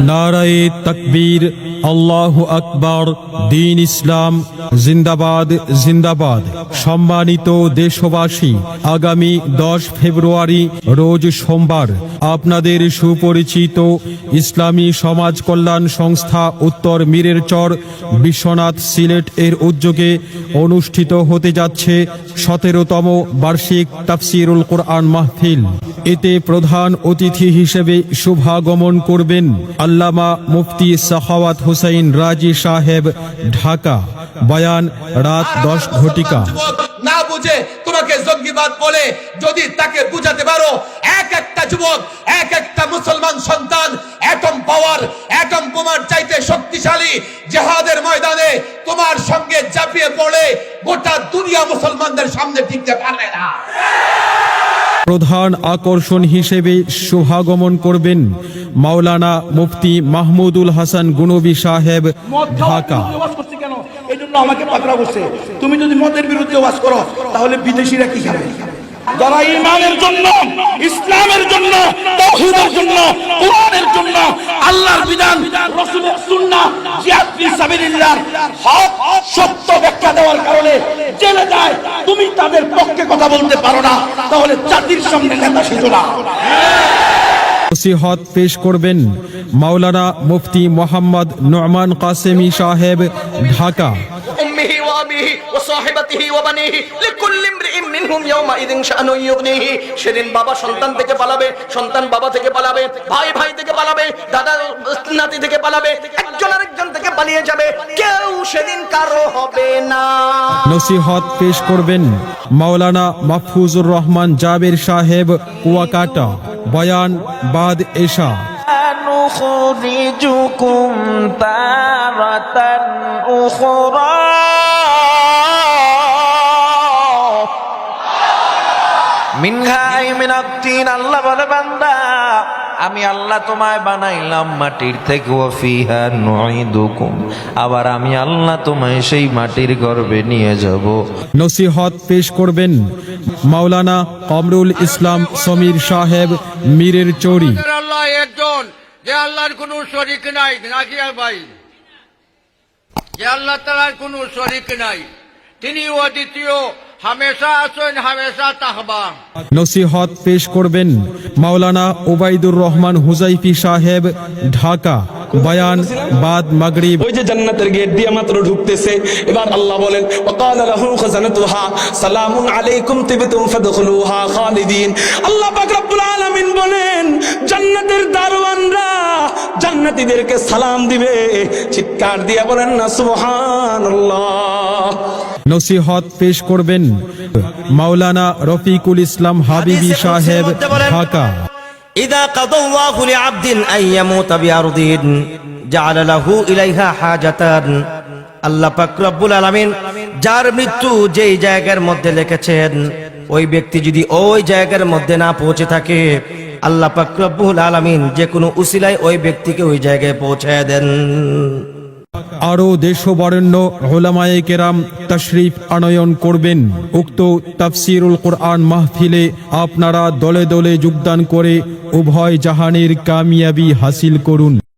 নারায়ে তকবীর, আল্লাহ আকবর, দিন ইসলাম, জিন্দাবাদ জিন্দাবাদ। সম্মানিত দেশবাসী, আগামী দশ ফেব্রুয়ারি, রোজ সোমবার, আপনাদের সুপরিচিত ইসলামী সমাজ কল্যাণ সংস্থা উত্তর মীরের চর, বিশ্বনাথ সিলেট এর উদ্যোগে অনুষ্ঠিত হতে যাচ্ছে সতেরোতম বার্ষিক তাফসিরুল কোরআন মাহফিল। এতে প্রধান অতিথি হিসেবে শুভাগমন করবেন আল্লামা মুফতি সাখাওয়াত হুসাইন রাজি সাহেব, ঢাকা। বয়ান, রাত দশ ঘটিকা। না বুঝে তোমাকে জঙ্গিবাদ বলে যদি তাকে বুঝাতে পারো, এক একটা যুবক, এক একটা মুসলমান সন্তান অ্যাটম পাওয়ার অ্যাটম বোমার চাইতে শক্তিশালী জেহাদের ময়দানে তোমার সঙ্গে চাপিয়ে পড়ে গোটা দুনিয়া মুসলমানদের সামনে টিকতে পারবে না। প্রধান আকর্ষণ হিসেবে শুভাগমন করবেন মাওলানা মুফতি মাহমুদুল হাসান গুনবী সাহেব ঢাকা। এই জন্য আমাকে পাকড়া করছে তুমি যদি মদের বিরুদ্ধে ওয়াজ করো তাহলে বিদেশিরা কি খাবে? যারা ইমানের জন্য ইসলামের জন্য তাওহীদের জন্য কোরআনের জন্য আল্লাহর বিধান রাসূলের সুন্নাহ জিহাদ ফি সাবিলিল্লাহ হক সত্য জেলে যায়। তুমি তাদের পক্ষে কথা বলতে পারো না, তাহলে জাতির সামনে নেতা সেজো না। নসিহত পেশ করবেন মাওলানা মুফতি মোহাম্মদ নোমান কাসেমি সাহেব, ঢাকা। أمه وأبيه وصاحبته وبنيه لكل امرئ منهم يومئذ شأن يغنيه সেদিন বাবা সন্তান থেকে পালাবে সন্তান বাবা থেকে পালাবে ভাই ভাই থেকে পালাবে দাদা নাতি থেকে পালাবে একজন আরেকজন থেকে পালিয়ে যাবে কেউ সেদিন কারো হবে না নসিহত পেশ করবেন মাওলানা মাহফুজুর রহমান জাবের সাহেব কুয়াকাটা বয়ান বাদ এশা نخرجكم تارة أخرى আল্লাহ বলে বান্দা আমি আল্লাহ তোমায় বানাইলাম মাটির থেকে ওয়াফিহা নুইদুকুম আবার আমি আল্লাহ তোমায় সেই মাটির গর্ভে নিয়ে যাব। নসিহত পেশ করবেন মাওলানা কমরুল ইসলাম সমীর সাহেব মীরের চৌরি। আল্লাহ একজন যে আল্লাহর কোনো শরিক নাই নাকি ভাই? যে আল্লাহ তালার কোনো শরিক নাই তিনি অদ্বিতীয় হামেশা আছেন হামেশা তাহবা। নসিহত পেশ করবেন মাওলানা ওবাইদুর রহমান হুজাইফি সাহেব ঢাকা। বয়ান বাদ মাগরিব। ওই যে জান্নাতের গেট দিয়ে মাত্র ঢুকতেছে এবার আল্লাহ বলেন ওকাল লাহু খাজানাতুহা সালামুন আলাইকুম তিবতুম ফাদখুলুহা খালিদিন। আল্লাহ পাক জান্নাতীদেরকে সালাম দিবে চিৎকার দিয়ে বলেন না সুবহানাল্লাহ নসিহত পেশ করবেন মাওলানা রফিকুল ইসলাম হাবিবি সাহেব ঢাকা إذا قضى الله لعبد أن يموت بأرض جعل له إليها حاجة আল্লাহ পাক রব্বুল আলামিন যার মৃত্যু যেই জায়গার মধ্যে লিখেছেন ওই ব্যক্তি যদি ওই জায়গার মধ্যে না পৌঁছে থাকে আল্লাহ পাকুল আলমিন যে কোনো উসিলায় ওই ব্যক্তিকে ওই জায়গায় পৌঁছায় দেন। আরও দেশবরেণ্য হোলামায়ে কেরাম তশরিফ আনয়ন করবেন। উক্ত তাফসিরুল কোরআন মাহফিলে আপনারা দলে দলে যোগদান করে উভয় জাহানের কামিয়াবি হাসিল করুন।